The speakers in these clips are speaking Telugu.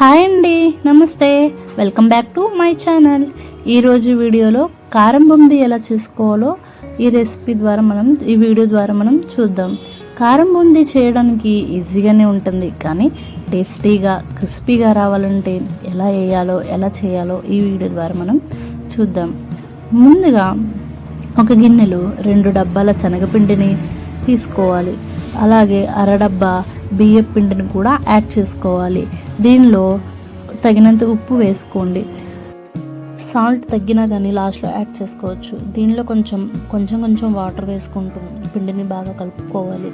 హాయ్ అండి నమస్తే. Welcome back to my channel. ఈరోజు వీడియోలో కారం బూంది ఎలా చేసుకోవాలో ఈ రెసిపీ ద్వారా మనం ఈ వీడియో ద్వారా మనం చూద్దాం. కారం బూంది చేయడానికి ఈజీగానే ఉంటుంది కానీ టేస్టీగా క్రిస్పీగా రావాలంటే ఎలా వేయాలో ఎలా చేయాలో ఈ వీడియో ద్వారా మనం చూద్దాం. ముందుగా ఒక గిన్నెలో రెండు డబ్బాల శనగపిండిని తీసుకోవాలి. అలాగే అరడబ్బా బియ్యం పిండిని కూడా యాడ్ చేసుకోవాలి. దీనిలో తగినంత ఉప్పు వేసుకోండి. సాల్ట్ తగ్గినా కానీ లాస్ట్లో యాడ్ చేసుకోవచ్చు. దీనిలో కొంచెం కొంచెం కొంచెం వాటర్ వేసుకుంటూ పిండిని బాగా కలుపుకోవాలి.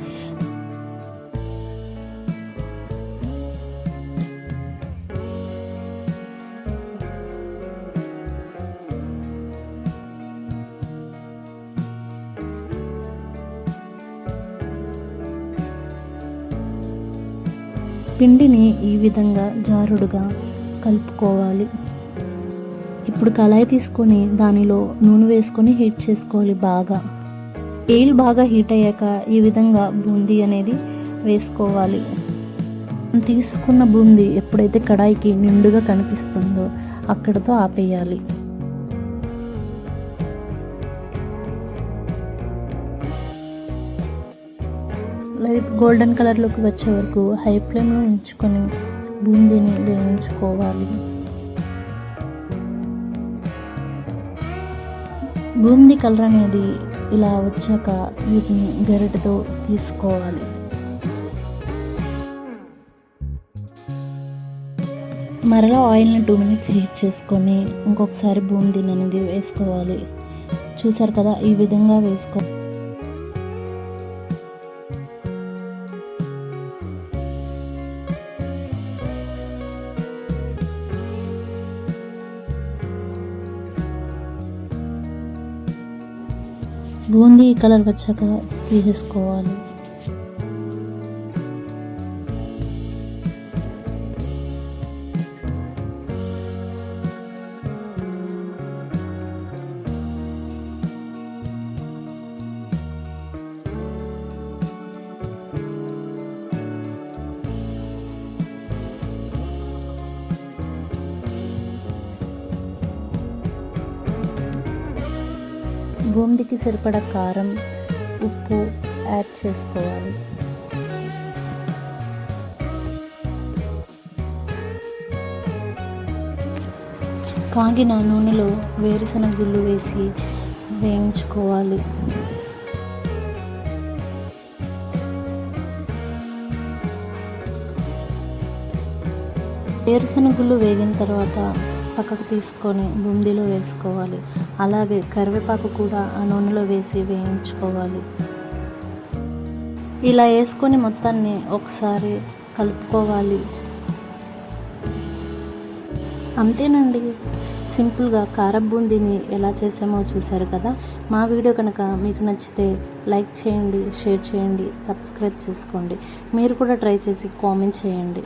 పిండిని ఈ విధంగా జారుడుగా కలుపుకోవాలి. ఇప్పుడు కళాయి తీసుకొని దానిలో నూనె వేసుకొని హీట్ చేసుకోవాలి బాగా. ఆయిల్ బాగా హీట్ అయ్యాక ఈ విధంగా బూందీ అనేది వేసుకోవాలి. తీసుకున్న బూందీ ఎప్పుడైతే కడాయికి నిండుగా కనిపిస్తుందో అక్కడతో ఆపేయాలి. లైట్ గోల్డెన్ కలర్లోకి వచ్చే వరకు హై ఫ్లేమ్లో ఉంచుకొని బూందీని వేయించుకోవాలి. బూందీ కలర్ అనేది ఇలా వచ్చాక వీటిని గరిటతో తీసుకోవాలి. మరలా ఆయిల్ని టూ మినిట్స్ హీట్ చేసుకొని ఇంకొకసారి బూందీని అనేది వేసుకోవాలి. చూసారు కదా ఈ విధంగా వేసుకో బూందీ కలర్ వచ్చాక తీసేసుకోవాలి. బూందీకి సరిపడా కారం ఉప్పు యాడ్ చేసుకోవాలి. కాగిన నూనెలో వేరుశనగ గుళ్ళు వేసి వేయించుకోవాలి. వేరుశనగుళ్ళు వేగిన తర్వాత పక్కకు తీసుకొని బూందీలో వేసుకోవాలి. అలాగే కరివేపాకు కూడా ఆ నూనెలో వేసి వేయించుకోవాలి. ఇలా వేసుకొని మొత్తాన్ని ఒకసారి కలుపుకోవాలి. అంతేనండి. సింపుల్గా కారం బూందీని ఎలా చేసామో చూశారు కదా? మా వీడియో కనుక మీకు నచ్చితే లైక్ చేయండి షేర్ చేయండి సబ్స్క్రైబ్ చేసుకోండి. మీరు కూడా ట్రై చేసి కామెంట్ చేయండి.